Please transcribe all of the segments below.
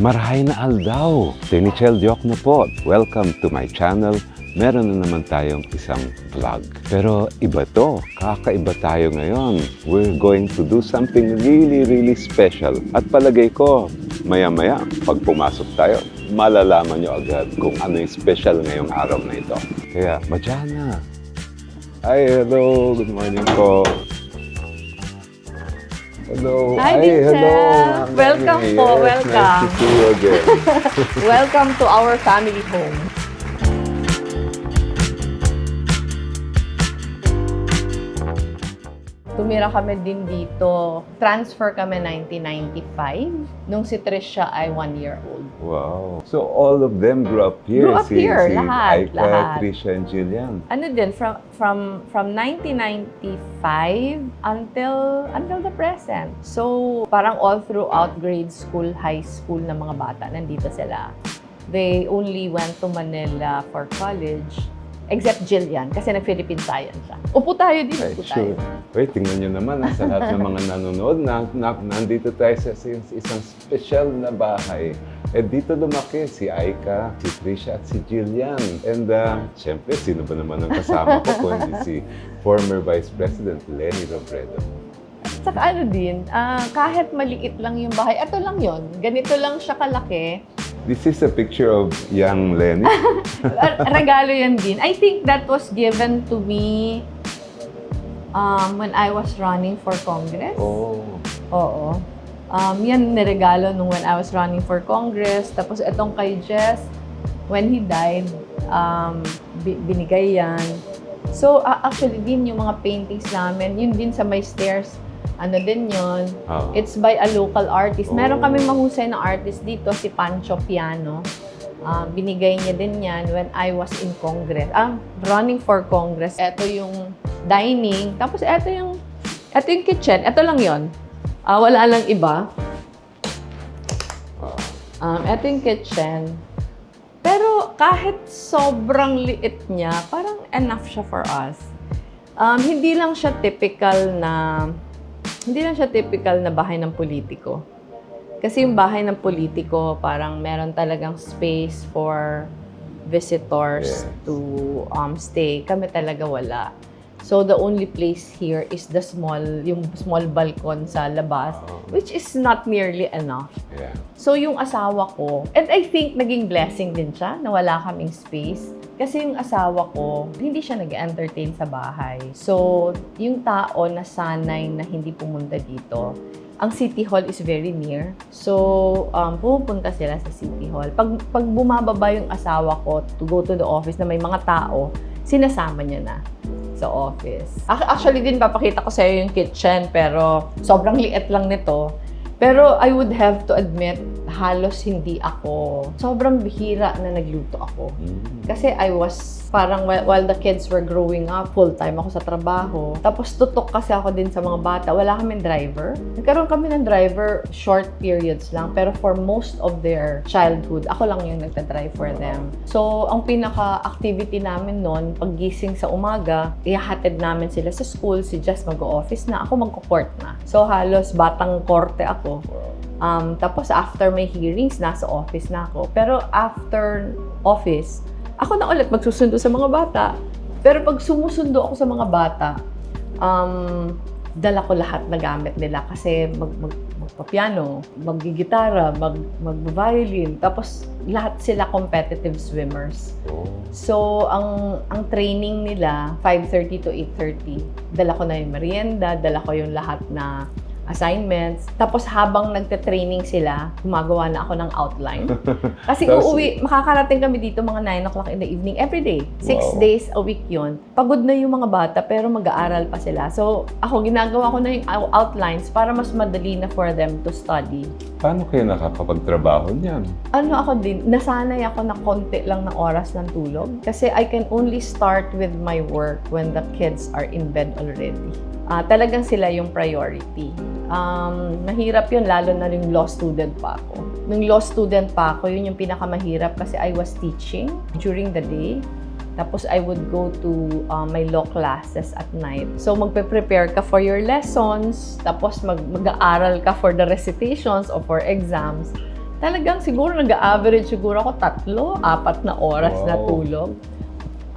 Marahay na aldaw! Tinichel Diok na po. Welcome to my channel. Meron na naman tayong isang vlog. Pero iba to. Kakaiba tayo ngayon. We're going to do something really, really special. At palagay ko, maya-maya, pag pumasok tayo, malalaman nyo agad kung ano yung special ngayong araw na ito. Kaya, Majana! Ay, hello! Good morning po! Hello! Hi, Vincent. hello! Welcome po, Yes, welcome. Nice to see you again. Welcome to our family home. Tumira kami din dito. Transfer kami 1995 nung si Trisha ay one year old. Wow. So all of them grew up here. Grew up si, here, si lahat, Aika, lahat. Trisha, and Jillian. Ano din from from from 1995 until until the present. So parang all throughout grade school, high school na mga bata nandito sila. They only went to Manila for college except Jillian kasi nag-Philippine Science siya. Upo tayo din, Ay, upo sure. tayo. Wait, tingnan nyo naman ha, sa lahat ng mga nanonood, na, na, nandito tayo sa, sa isang special na bahay. Eh dito lumaki si Aika, si Trisha at si Jillian. And uh, syempre, sino ba naman ang kasama ko kundi si former Vice President Lenny Robredo. Saka ano din, ah, kahit maliit lang yung bahay, ito lang yon ganito lang siya kalaki. This is a picture of young Lenny. Regalo yan din. I think that was given to me um, when I was running for Congress. oh. Oo. Um, yan niregalo nung when I was running for Congress. Tapos itong kay Jess, when he died, um, bi- binigay yan. So, a- actually din yung mga paintings namin, yun din sa may stairs, ano din yun. Ah. It's by a local artist. Meron Oh. kaming mahusay na artist dito, si Pancho Piano. Ah, binigay niya din yan when I was in Congress. Ah, running for Congress. Ito yung dining. Tapos ito yung, ito yung kitchen. Ito lang yon. Ah, wala lang iba. Um, ito yung kitchen. Pero kahit sobrang liit niya, parang enough siya for us. Um, hindi lang siya typical na hindi lang siya typical na bahay ng politiko. Kasi yung bahay ng politiko, parang meron talagang space for visitors Yes. to um, stay. Kami talaga wala. So the only place here is the small, yung small balcon sa labas, Oh. which is not nearly enough. Yeah. So yung asawa ko, and I think naging blessing din siya na wala kaming space. Kasi yung asawa ko, hindi siya nag-entertain sa bahay. So yung tao na sanay na hindi pumunta dito, ang City Hall is very near. So, um, pumupunta sila sa City Hall. Pag, pag bumababa yung asawa ko to go to the office na may mga tao, sinasama niya na sa office. Ac- Actually din, papakita ko sa iyo yung kitchen, pero sobrang liit lang nito. Pero I would have to admit, halos hindi ako, sobrang bihira na nagluto ako. Mm. Kasi I was, parang while, while the kids were growing up, full-time ako sa trabaho. Tapos tutok kasi ako din sa mga bata. Wala kaming driver. Nagkaroon kami ng driver short periods lang. Pero for most of their childhood, ako lang yung nagta-drive for them. So, ang pinaka-activity namin noon, paggising sa umaga, ihahatid namin sila sa school. Si Jess mag-office na. Ako mag-court na. So, halos batang korte ako. Um, tapos after may hearings, nasa office na ako. Pero after office, ako na ulit magsusundo sa mga bata. Pero pag sumusundo ako sa mga bata, um, dala ko lahat na gamit nila kasi mag, mag, magpapiano, maggigitara, mag, mag-violin. Tapos lahat sila competitive swimmers. Oh. So, ang ang training nila, 5.30 to 8.30. Dala ko na yung merienda, dala ko yung lahat na assignments. Tapos habang nagte-training sila, gumagawa na ako ng outline. Kasi Tapos- uuwi, makakarating kami dito mga 9 o'clock in the evening every day. Six Wow. days a week yun. Pagod na yung mga bata pero mag-aaral pa sila. So, ako ginagawa ko na yung out- outlines para mas madali na for them to study. Paano kayo nakakapagtrabaho niyan? ano ako din, nasanay ako na konti lang ng oras ng tulog. Kasi I can only start with my work when the kids are in bed already. Ah, talagang sila yung priority. Um, mahirap yun, lalo na yung law student pa ako. Nung law student pa ako, yun yung pinakamahirap kasi I was teaching during the day. Tapos I would go to uh, my law classes at night. So magpe-prepare ka for your lessons, tapos mag- mag-aaral ka for the recitations or for exams. talagang siguro nag-average siguro ako tatlo, apat na oras na Wow. tulog.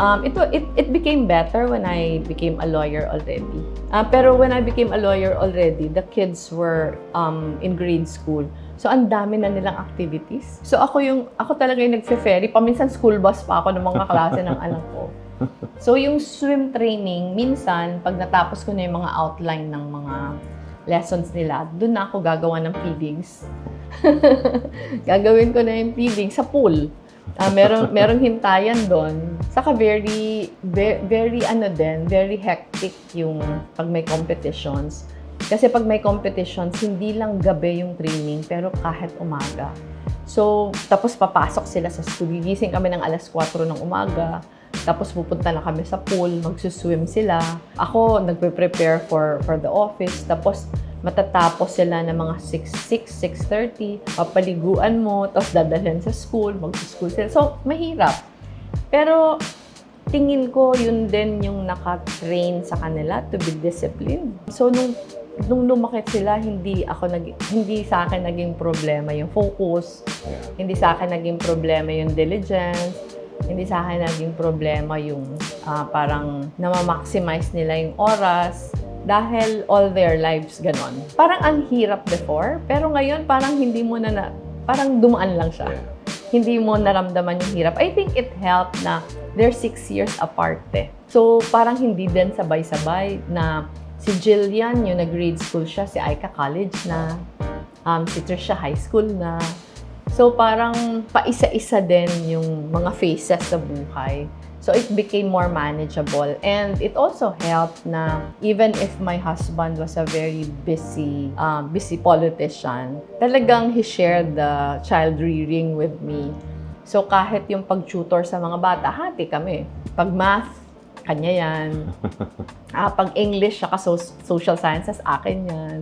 Um, it, wa- it, it became better when I became a lawyer already. Ah, pero when I became a lawyer already, the kids were um, in grade school. So, ang dami na nilang activities. So, ako yung, ako talaga yung nagfe-ferry. Paminsan school bus pa ako ng mga klase ng anak ko. So, yung swim training, minsan, pag natapos ko na yung mga outline ng mga lessons nila, doon na ako gagawa ng feedings. Gagawin ko na yung feeding sa pool. Ah, meron merong hintayan doon. Saka very, very very ano din, very hectic yung pag may competitions. Kasi pag may competitions, hindi lang gabi yung training, pero kahit umaga. So, tapos papasok sila sa school. Gigising kami ng alas 4 ng umaga. Tapos pupunta na kami sa pool, magsuswim sila. Ako, nagpe-prepare for, for the office. Tapos, matatapos sila ng mga 6, 6, 6.30. Papaliguan mo, tapos dadalhin sa school, mag-school sila. So, mahirap. Pero, tingin ko yun din yung nakatrain sa kanila to be disciplined. So, nung nung lumaki sila, hindi ako nag hindi sa akin naging problema yung focus, hindi sa akin naging problema yung diligence, hindi sa akin naging problema yung ah, parang namamaximize nila yung oras dahil all their lives ganon. Parang ang hirap before, pero ngayon parang hindi mo na, na parang dumaan lang siya. Hindi mo naramdaman yung hirap. I think it helped na they're six years apart eh. So parang hindi din sabay-sabay na si Jillian, yung nag-grade school siya, si Aika college na, um, si Trisha high school na. So parang paisa-isa din yung mga phases sa buhay. So it became more manageable. And it also helped na even if my husband was a very busy, um, busy politician, talagang he shared the child rearing with me. So kahit yung pag-tutor sa mga bata, hati kami. Pag math, kanya yan. Ah, pag English, saka so- social sciences, akin yan.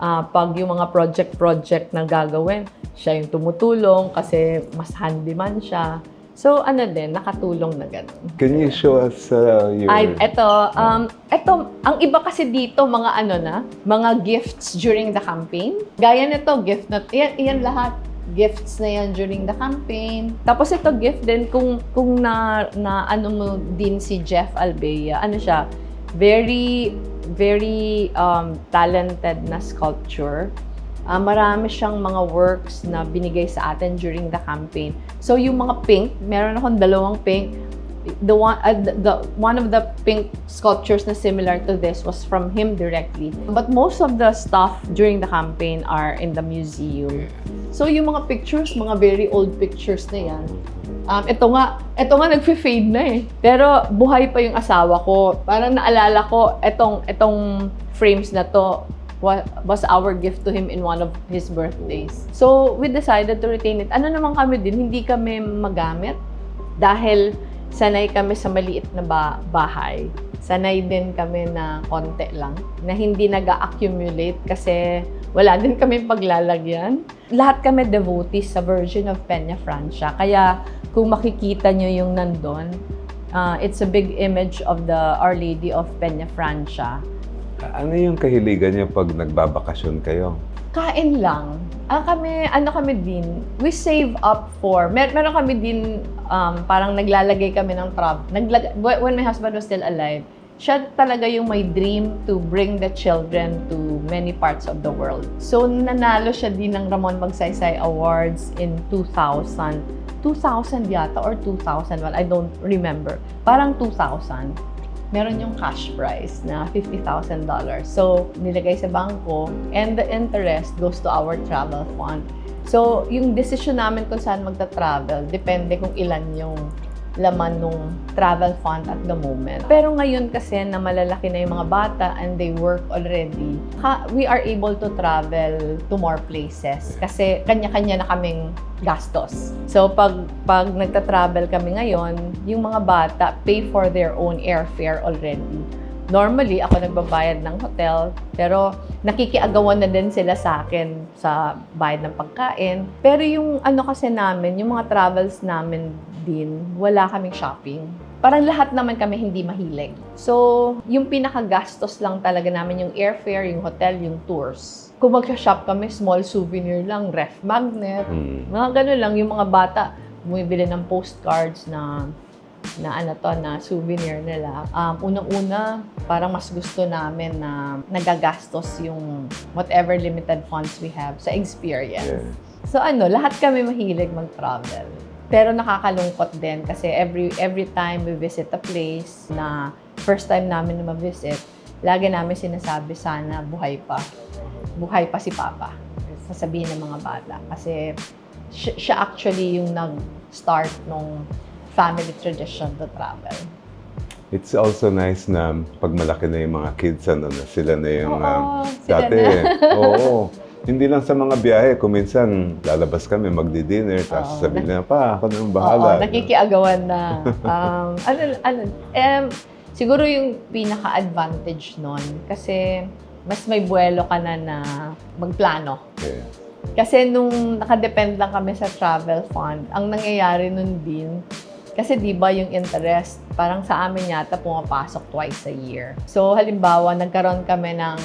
Ah, pag yung mga project-project na gagawin, siya yung tumutulong kasi mas handyman siya. So, ano din, nakatulong na gano'n. Can you show us uh, your... Ay, eto, um, eto, ang iba kasi dito, mga ano na, mga gifts during the campaign. Gaya nito, gift na, yan, yan lahat, gifts na yan during the campaign. Tapos ito, gift din, kung, kung na, na ano mo din si Jeff Albea, ano siya, very, very um, talented na sculpture. Ah, marami siyang mga works na binigay sa atin during the campaign. So yung mga pink, meron akong dalawang pink. The one, uh, the, the one of the pink sculptures na similar to this was from him directly. But most of the stuff during the campaign are in the museum. So yung mga pictures, mga very old pictures na yan. Um, ito nga, ito nga nagfe-fade na eh. Pero buhay pa yung asawa ko. Parang naalala ko, etong, etong frames na to, was our gift to him in one of his birthdays. So, we decided to retain it. Ano naman kami din, hindi kami magamit dahil sanay kami sa maliit na ba- bahay. Sanay din kami na konti lang, na hindi nag accumulate kasi wala din kami paglalagyan. Lahat kami devotees sa Virgin of Peña Francia. Kaya kung makikita nyo yung nandun, uh, it's a big image of the Our Lady of Peña Francia. Ano yung kahiligan niyo pag nagbabakasyon kayo? Kain lang. Ah, kami, ano kami din, we save up for, mer meron kami din, um, parang naglalagay kami ng travel. Naglag when my husband was still alive, siya talaga yung may dream to bring the children to many parts of the world. So, nanalo siya din ng Ramon Magsaysay Awards in 2000. 2000 yata or 2001, I don't remember. Parang 2000 meron yung cash prize na $50,000. So, nilagay sa bangko and the interest goes to our travel fund. So, yung decision namin kung saan magta-travel, depende kung ilan yung laman nung travel fund at the moment. Pero ngayon kasi na malalaki na yung mga bata and they work already, ha, we are able to travel to more places kasi kanya-kanya na kaming gastos. So pag pag nagta-travel kami ngayon, yung mga bata pay for their own airfare already. Normally, ako nagbabayad ng hotel, pero nakikiagawan na din sila sa akin sa bayad ng pagkain. Pero yung ano kasi namin, yung mga travels namin din, wala kaming shopping. Parang lahat naman kami hindi mahilig. So, yung pinakagastos lang talaga namin yung airfare, yung hotel, yung tours. kung mag-shop kami, small souvenir lang, ref magnet, Mm. mga ganun lang, yung mga bata, bumibili ng postcards na na ano to, na souvenir nila. Um, unang-una, parang mas gusto namin na nagagastos yung whatever limited funds we have sa experience. Yeah. So ano, lahat kami mahilig mag-travel. Pero nakakalungkot din kasi every every time we visit a place na first time namin na ma-visit, lagi namin sinasabi sana buhay pa. Buhay pa si Papa. Sasabihin ng mga bata. Kasi siya, siya actually yung nag-start nung family tradition to travel. It's also nice na pag malaki na yung mga kids, ano, na sila na yung... Oo, um, sila dati, na. oo. Hindi lang sa mga biyahe. Kung minsan, lalabas kami, magdi-dinner, tapos Oo. sabihin na, pa, ako na ang bahala. Oo, nakikiagawan na. Um, ano, ano, em, siguro yung pinaka-advantage nun, kasi mas may buwelo ka na na magplano. Yeah. Kasi nung nakadepend lang kami sa travel fund, ang nangyayari nun din, kasi di ba yung interest, parang sa amin yata pumapasok twice a year. So halimbawa, nagkaroon kami ng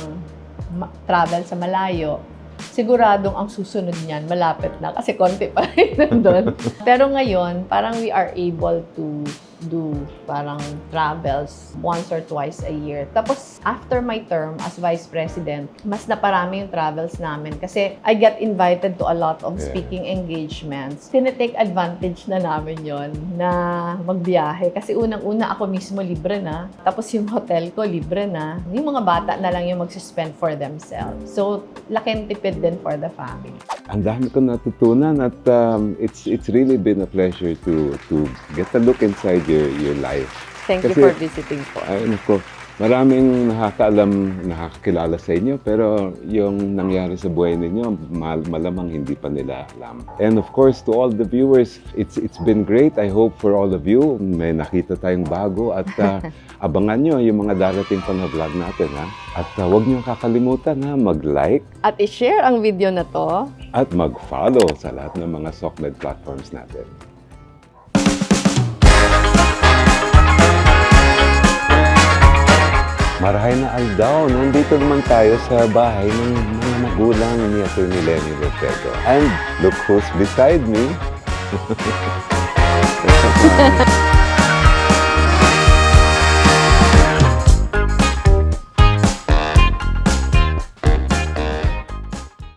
travel sa malayo, siguradong ang susunod niyan, malapit na kasi konti pa rin nandun. Pero ngayon, parang we are able to do parang travels once or twice a year. Tapos, after my term as vice president, mas naparami yung travels namin kasi I get invited to a lot of Yeah. speaking engagements. Tinetake advantage na namin yon na magbiyahe kasi unang-una ako mismo libre na. Tapos yung hotel ko libre na. Yung mga bata na lang yung magsispend for themselves. So, laking tipid din for the family. Ang dami ko natutunan at um, it's it's really been a pleasure to to get a look inside your your life. Thank you you for visiting po. Ay, nako. Maraming nakakaalam, nakakakilala sa inyo, pero yung nangyari sa buhay ninyo, mal- malamang hindi pa nila alam. And of course, to all the viewers, it's it's been great. I hope for all of you, may nakita tayong bago at uh, abangan nyo yung mga darating pa na vlog natin. Ha? At uh, huwag nyo kakalimutan ha, mag-like At i-share ang video na to at mag-follow sa lahat ng mga SOCMED platforms natin. Marahay na aldaw, nandito naman tayo sa bahay ng mga magulang ni Atty. Lenny Robredo. And look who's beside me.